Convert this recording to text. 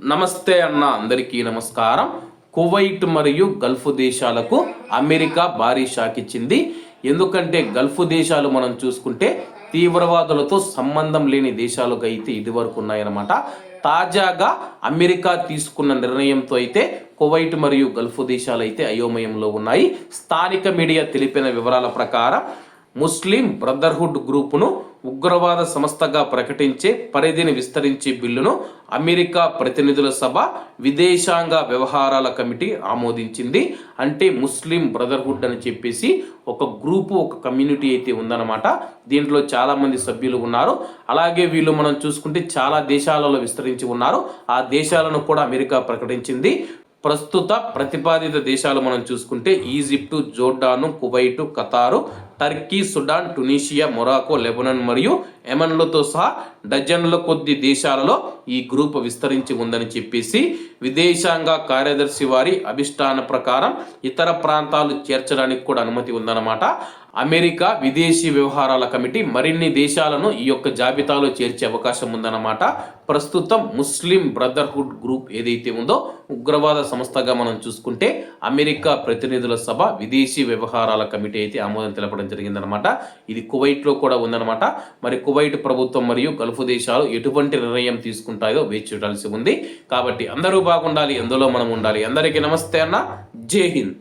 నమస్తే అన్న అందరికీ నమస్కారం. కువైట్ మరియు గల్ఫ్ దేశాలకు అమెరికా భారీ షాక్ ఇచ్చింది. ఎందుకంటే గల్ఫ్ దేశాలు మనం చూసుకుంటే తీవ్రవాదులతో సంబంధం లేని దేశాలుగా అయితే ఇదివరకు ఉన్నాయన్నమాట. తాజాగా అమెరికా తీసుకున్న నిర్ణయంతో అయితే కువైట్ మరియు గల్ఫ్ దేశాలు అయితే అయోమయంలో ఉన్నాయి. స్థానిక మీడియా తెలిపిన వివరాల ప్రకారం ముస్లిం బ్రదర్హుడ్ గ్రూపును ఉగ్రవాద సంస్థగా ప్రకటించే పరిధిని విస్తరించే బిల్లును అమెరికా ప్రతినిధుల సభ విదేశాంగ వ్యవహారాల కమిటీ ఆమోదించింది. అంటే ముస్లిం బ్రదర్హుడ్ అని చెప్పేసి ఒక గ్రూపు ఒక కమ్యూనిటీ అయితే ఉందన్నమాట. దీంట్లో చాలామంది సభ్యులు ఉన్నారు. అలాగే వీళ్ళు మనం చూసుకుంటే చాలా దేశాలలో విస్తరించి ఉన్నారు. ఆ దేశాలను కూడా అమెరికా ప్రకటించింది. ప్రస్తుత ప్రతిపాదిత దేశాలు మనం చూసుకుంటే Egypt Jordan Kuwait Qatar Turkey Sudan Tunisia Morocco Lebanon మరియు ఎమన్లతో సహా డజన్ల కొద్ది దేశాలలో ఈ గ్రూప్ విస్తరించి ఉందని చెప్పేసి విదేశాంగ కార్యదర్శి వారి అభిష్టాన ప్రకారం ఇతర ప్రాంతాలు చేర్చడానికి కూడా అనుమతి ఉందన్నమాట. అమెరికా విదేశీ వ్యవహారాల కమిటీ మరిన్ని దేశాలను ఈ యొక్క జాబితాలో చేర్చే అవకాశం ఉందన్నమాట. ప్రస్తుతం ముస్లిం బ్రదర్హుడ్ గ్రూప్ ఏదైతే ఉందో ఉగ్రవాద సంస్థగా మనం చూసుకుంటే అమెరికా ప్రతినిధుల సభ విదేశీ వ్యవహారాల కమిటీ అయితే ఆమోదం తెలపడం జరిగిందనమాట ఇది కువైట్లో కూడా ఉందన్నమాట. మరి కువైట్ ప్రభుత్వం మరియు గల్ఫ్ దేశాలు ఎటువంటి నిర్ణయం తీసుకుంటాయో వేచి చూడాల్సి ఉంది. కాబట్టి అందరూ బాగుండాలి ఎందులో మనం ఉండాలి. అందరికీ నమస్తే అన్న. జై హింద్.